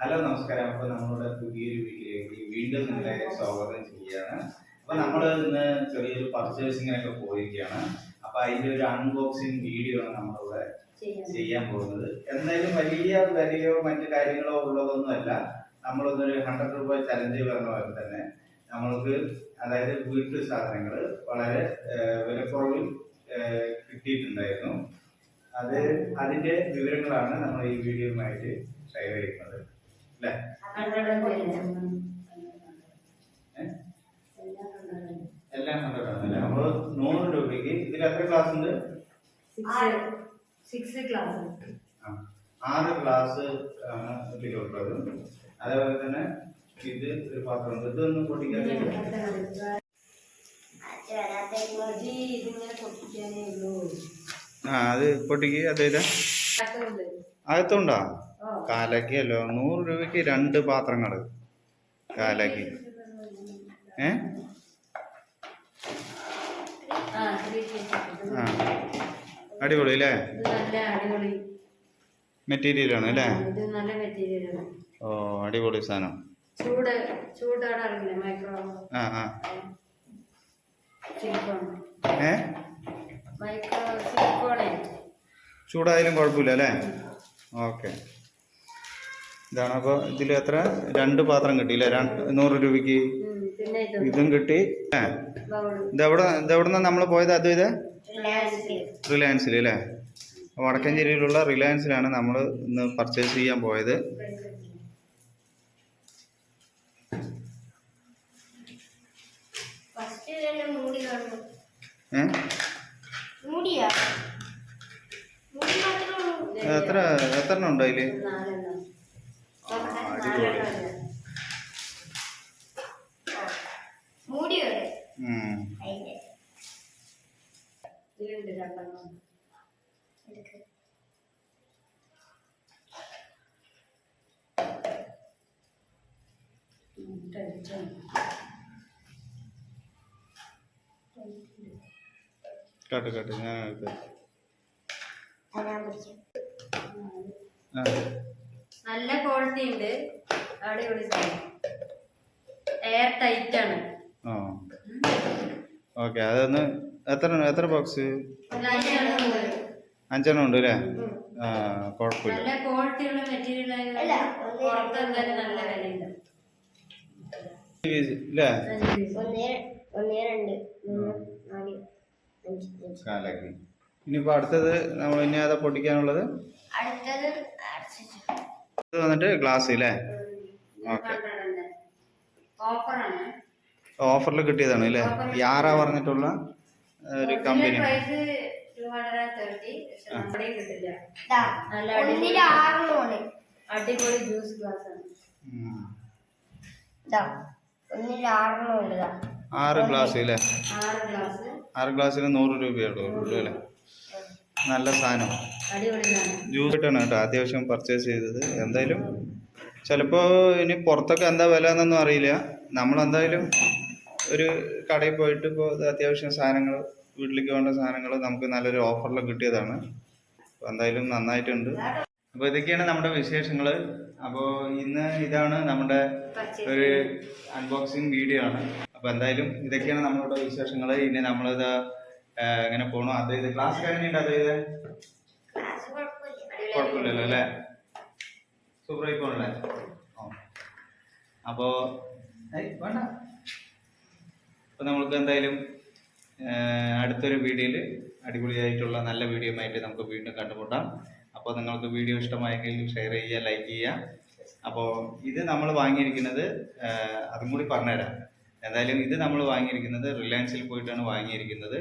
Hello നമസ്കാരം. അപ്പൊ നമ്മുടെ പുതിയൊരു വീട്ടിലേക്ക് വീണ്ടും നിങ്ങളെ സ്വാഗതം ചെയ്യാണ് അപ്പൊ നമ്മൾ ഇന്ന് ചെറിയൊരു പർച്ചേസിങ്ങിനൊക്കെ പോയിരിക്കുകയാണ്. അപ്പൊ അതിന്റെ ഒരു അൺബോക്സിങ് വീഡിയോ ആണ് നമ്മളിവിടെ ചെയ്യാൻ പോകുന്നത്. എന്തായാലും വലിയ വിലയോ മറ്റു കാര്യങ്ങളോ ഉള്ളതൊന്നുമല്ല നമ്മളൊന്നൊരു ഹൺഡ്രഡ് രൂപ ചലഞ്ച് പറഞ്ഞ പോലെ തന്നെ നമ്മൾക്ക് അതായത് വീട്ടു സാധനങ്ങൾ വളരെ വിലക്കുറവിൽ കിട്ടിയിട്ടുണ്ടായിരുന്നു. അത് അതിന്റെ വിവരങ്ങളാണ് നമ്മൾ ഈ വീഡിയോയുമായിട്ട് ഷെയർ ചെയ്യുന്നത്. അല്ലേ? എല്ലാം കണ്ടോ അല്ലേ നമ്മൾ നൂറ് രൂപയ്ക്ക് ഇതിൽ എത്ര ക്ലാസ് ഉണ്ട്? ആറ് ക്ലാസ് ആറ് ക്ലാസ് ആണ് ഇതിലുള്ളത് അതേപോലെ തന്നെ ഇത് ഒരു പാത്രം ഇതൊന്നും പൊട്ടിക്കാൻ ഇതിങ്ങനെ പൊട്ടിക്കാനേ ഉള്ളൂ. ആ അത് പൊട്ടിക്ക് അതേതാ അതുകൊണ്ട് അകത്തുണ്ടോ. ഓ. കാലക്കല്ലോ നൂറ് രൂപയ്ക്ക് രണ്ട് പാത്രങ്ങൾ കാലക്കി. ഏ? ആ. ഇത് അടിപൊളി അല്ലേ? മെറ്റീരിയൽ ആണ് അല്ലേ? ഇത് ഓ അടിപൊളി സാധനം. ചൂട് ചൂടാണ് മൈക്രോ ആ ആ. ഏ? ചൂടായാലും കുഴപ്പമില്ല അല്ലേ? ഓക്കെ. ഇതാണ് അപ്പോൾ ഇതിൽ എത്ര? രണ്ട് പാത്രം കിട്ടിയില്ലേ രണ്ട് നൂറ് രൂപയ്ക്ക് ഇത് കിട്ടി ഏ ഇതെവിടെ ഇതെവിടെ നിന്നാണ് നമ്മൾ പോയത് അതും ഇത്? റിലയൻസിൽ അല്ലേ? വടക്കഞ്ചേരിയിലുള്ള റിലയൻസിലാണ് നമ്മൾ ഇന്ന് പർച്ചേസ് ചെയ്യാൻ പോയത്. ഏ? എത്ര എത്ര എണ്ണം ഉണ്ടോ അതിൽ. കാട്ട് കാട്ട്. ഞാൻ എടുക്കാം. നല്ല ക്വാളിറ്റി ഉണ്ട്. അടിപൊളി സാധനം എയർ ടൈറ്റ് ആണ്. ഓക്കെ അതൊന്ന് എത്ര എത്ര ബോക്സ് അഞ്ചെണ്ണം ഉണ്ട്. അല്ലേ? ആ കുഴപ്പമില്ല. നല്ല ക്വാളിറ്റി ഉള്ള മെറ്റീരിയൽ അല്ല, പുറത്ത് എന്തായാലും നല്ല അഞ്ച് piece. ഒന്നേ ഒന്നേ രണ്ട് മൂന്ന് നാല് അഞ്ച് അഞ്ച്. കാലാക്കി. ഇനിയിപ്പോൾ അടുത്തത് നമ്മൾ ഇനി അതാ പൊട്ടിക്കാനുള്ളത്? ഇത് വന്നിട്ട് ഗ്ലാസ് അല്ലേ ഓക്കെ. ഓഫറിൽ കിട്ടിയതാണ് അല്ലേ ഈ ആറാ പറഞ്ഞിട്ടുള്ള ഒരു കമ്പനി അടിപൊളി ജ്യൂസ് ഗ്ലാസ്. ആണ്. ആറ് ഗ്ലാസ് അല്ലേ ആറ് ഗ്ലാസ് ആറ് ഗ്ലാസ്സിന് നൂറ് രൂപയുള്ളൂ അല്ലേ? നല്ല സാധനം. ജ്യൂസ് കിട്ടാണ് കേട്ടോ. അത്യാവശ്യം പർച്ചേസ് ചെയ്തത്. എന്തായാലും ചിലപ്പോൾ ഇനി പുറത്തൊക്കെ എന്താ വില എന്നൊന്നും അറിയില്ല. നമ്മൾ എന്തായാലും ഒരു കടയിൽ പോയിട്ട് ഇപ്പോൾ അത്യാവശ്യം സാധനങ്ങൾ വീട്ടിലേക്ക് വേണ്ട സാധനങ്ങൾ നമുക്ക് നല്ലൊരു ഓഫറിൽ കിട്ടിയതാണ്. അപ്പോൾ എന്തായാലും നന്നായിട്ടുണ്ട്. അപ്പോൾ ഇതൊക്കെയാണ് നമ്മുടെ വിശേഷങ്ങൾ അപ്പോൾ ഇന്ന് ഇതാണ് നമ്മുടെ ഒരു അൺബോക്സിങ് വീഡിയോ ആണ്. അപ്പോൾ എന്തായാലും ഇതൊക്കെയാണ് നമ്മളുടെ വിശേഷങ്ങൾ ഇനി നമ്മളിത് എങ്ങനെ പോണു? അത് ഇത് ക്ലാസ് എങ്ങനെയുണ്ട് അത് ഇത്? കുഴപ്പമില്ലല്ലോ അല്ലേ? സൂപ്പറായി പോകണല്ലേ അപ്പോൾ വേണ്ട. അപ്പോൾ നമ്മൾക്ക് എന്തായാലും അടുത്തൊരു വീഡിയോയിൽ അടിപൊളിയായിട്ടുള്ള നല്ല വീഡിയോ ആയിട്ട് നമുക്ക് വീണ്ടും കണ്ടുമുട്ടാം. അപ്പോൾ നിങ്ങൾക്ക് വീഡിയോ ഇഷ്ടമായെങ്കിൽ ഷെയർ ചെയ്യുക ലൈക്ക് ചെയ്യുക. അപ്പോൾ ഇത് നമ്മൾ വാങ്ങിയിരിക്കുന്നത് അതും കൂടി പറഞ്ഞുതരാം. എന്തായാലും ഇത് നമ്മൾ വാങ്ങിയിരിക്കുന്നത് റിലയൻസിൽ പോയിട്ടാണ് വാങ്ങിയിരിക്കുന്നത്.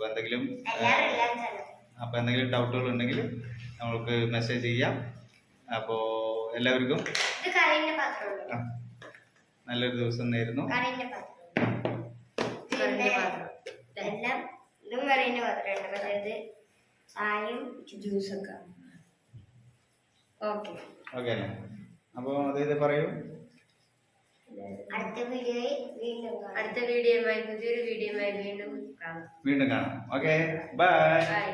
അപ്പോൾ എന്തെങ്കിലും അപ്പോൾ എന്തെങ്കിലും ഡൗട്ടുകൾ ഉണ്ടെങ്കിൽ നമ്മൾക്ക് മെസ്സേജ് ചെയ്യാം. അപ്പോൾ എല്ലാവർക്കും നല്ലൊരു ദിവസം നേരുന്നു. എല്ലാം ഇതും കറിന്റെ പാത്രമുണ്ട് പക്ഷേ ഇത് ചായയും ജ്യൂസ് ഒക്കെ ഓക്കെ. ഓക്കെ അല്ലേ? അപ്പോൾ അതായത് പറയൂ. അടുത്ത വീഡിയോയിൽ വീണ്ടും കാണാം. അടുത്ത വീഡിയോയുമായി പുതിയൊരു വീഡിയോയുമായി വീണ്ടും കാണാം. വീണ്ടും കാണാം. Okay bye bye